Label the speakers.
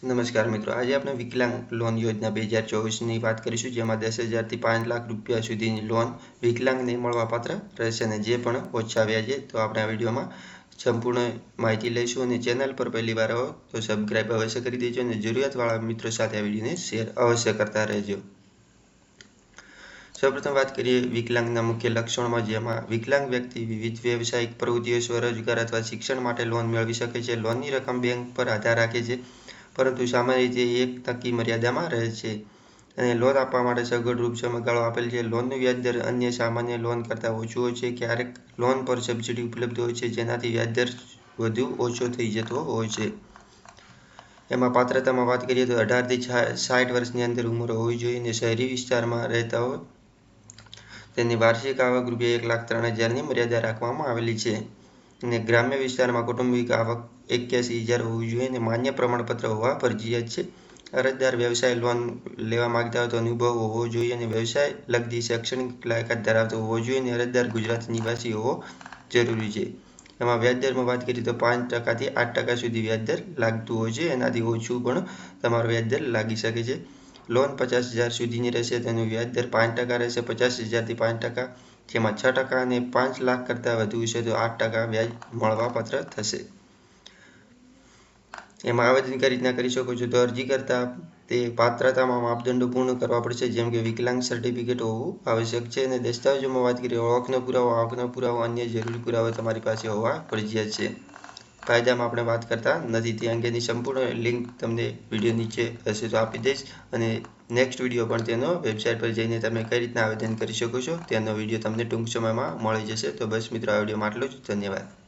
Speaker 1: નમસ્કાર મિત્રો. આજે આપણે વિકલાંગ લોન યોજના બે હજાર ચોવીસની વાત કરીશું, જેમાં દસ હજારથી પાંચ લાખ રૂપિયા સુધીની લોન વિકલાંગને મળવાપાત્ર રહેશે અને જે પણ ઓછા વ્યાજે તો આપણે આ વિડીયોમાં સંપૂર્ણ માહિતી લઈશું અને ચેનલ પર પહેલી વાર આવો તો સબસ્ક્રાઈબ અવશ્ય કરી દેજો અને જરૂરિયાતવાળા મિત્રો સાથે આ વિડીયોને શેર અવશ્ય કરતા રહેજો. સૌપ્રથમ વાત કરીએ વિકલાંગના મુખ્ય લક્ષણોમાં, જેમાં વિકલાંગ વ્યક્તિ વિવિધ વ્યવસાયિક પ્રવૃત્તિઓ, સ્વરોજગાર અથવા શિક્ષણ માટે લોન મેળવી શકે છે. લોનની રકમ બેંક પર આધાર રાખે છે. પરંતુ સામાન્ય રીતે એક ટકી મર્યાદામાં રહે છે. અને લોન આપવા માટે સગવડરૂપ સમયગાળો આપેલ છે. લોનનું વ્યાજદર અન્ય સામાન્ય લોન કરતાં ઓછું હોય છે. ક્યારેક લોન પર સબસિડી ઉપલબ્ધ હોય છે, જેનાથી વ્યાજદર વધુ ઓછો થઈ જતો હોય છે. એમાં પાત્રતામાં વાત કરીએ તો અઢારથી સાઠ વર્ષની અંદર ઉંમર હોવી જોઈએ અને શહેરી વિસ્તારમાં રહેતા હોય તેની વાર્ષિક આવક રૂપિયા એક લાખ ત્રણ હજારની મર્યાદા રાખવામાં આવેલી છે. અને ગ્રામ્ય વિસ્તારમાં કૌટુંબિક આવક એક્યાસી હજાર હોવી જોઈએ અને માન્ય પ્રમાણપત્ર હોવા ફરજિયાત છે. અરજદાર વ્યવસાય લોન લેવા માંગતા હોય તો અનુભવ હોવો જોઈએ અને વ્યવસાય લગતી શૈક્ષણિક લાયકાત ધરાવતો હોવો જોઈએ અને અરજદાર ગુજરાત નિવાસી હોવો જરૂરી છે. એમાં વ્યાજદરમાં વાત કરીએ તો પાંચ ટકાથી આઠ ટકા સુધી વ્યાજદર લાગતું હોય છે. એનાથી ઓછું પણ તમારું વ્યાજદર લાગી શકે છે. લોન પચાસ હજાર સુધીની રહેશે, તેનું વ્યાજદર પાંચ ટકા રહેશે. પચાસ હજારથી પાંચ ટકા, જેમાં છ ટકા અને પાંચ લાખ કરતાં વધુ છે તો આઠ ટકા વ્યાજ મળવાપાત્ર થશે. એમાં આવેદન કઈ રીતના કરી શકો છો. તો અરજી કરતા તે પાત્રતામાં માપદંડો પૂર્ણ કરવા પડશે, જેમ કે વિકલાંગ સર્ટિફિકેટ હોવું આવશ્યક છે અને દસ્તાવેજોમાં વાત કરીએ ઓળખનો પુરાવો, આવકનો પુરાવો, અન્ય જરૂરી પુરાવા તમારી પાસે હોવા ફરજિયાત છે. ફાયદામાં આપણે વાત કરતા નથી. તે અંગેની સંપૂર્ણ લિંક તમને વીડિયો નીચે હશે તો આપી દઈશ અને નેક્સ્ટ વીડિયો પણ તેનો વેબસાઇટ પર જઈને તમે કઈ રીતના આવેદન કરી શકો છો તેનો વીડિયો તમને ટૂંક સમયમાં મળી જશે. તો બસ મિત્રો, આ વિડીયોમાં આટલું જ. ધન્યવાદ.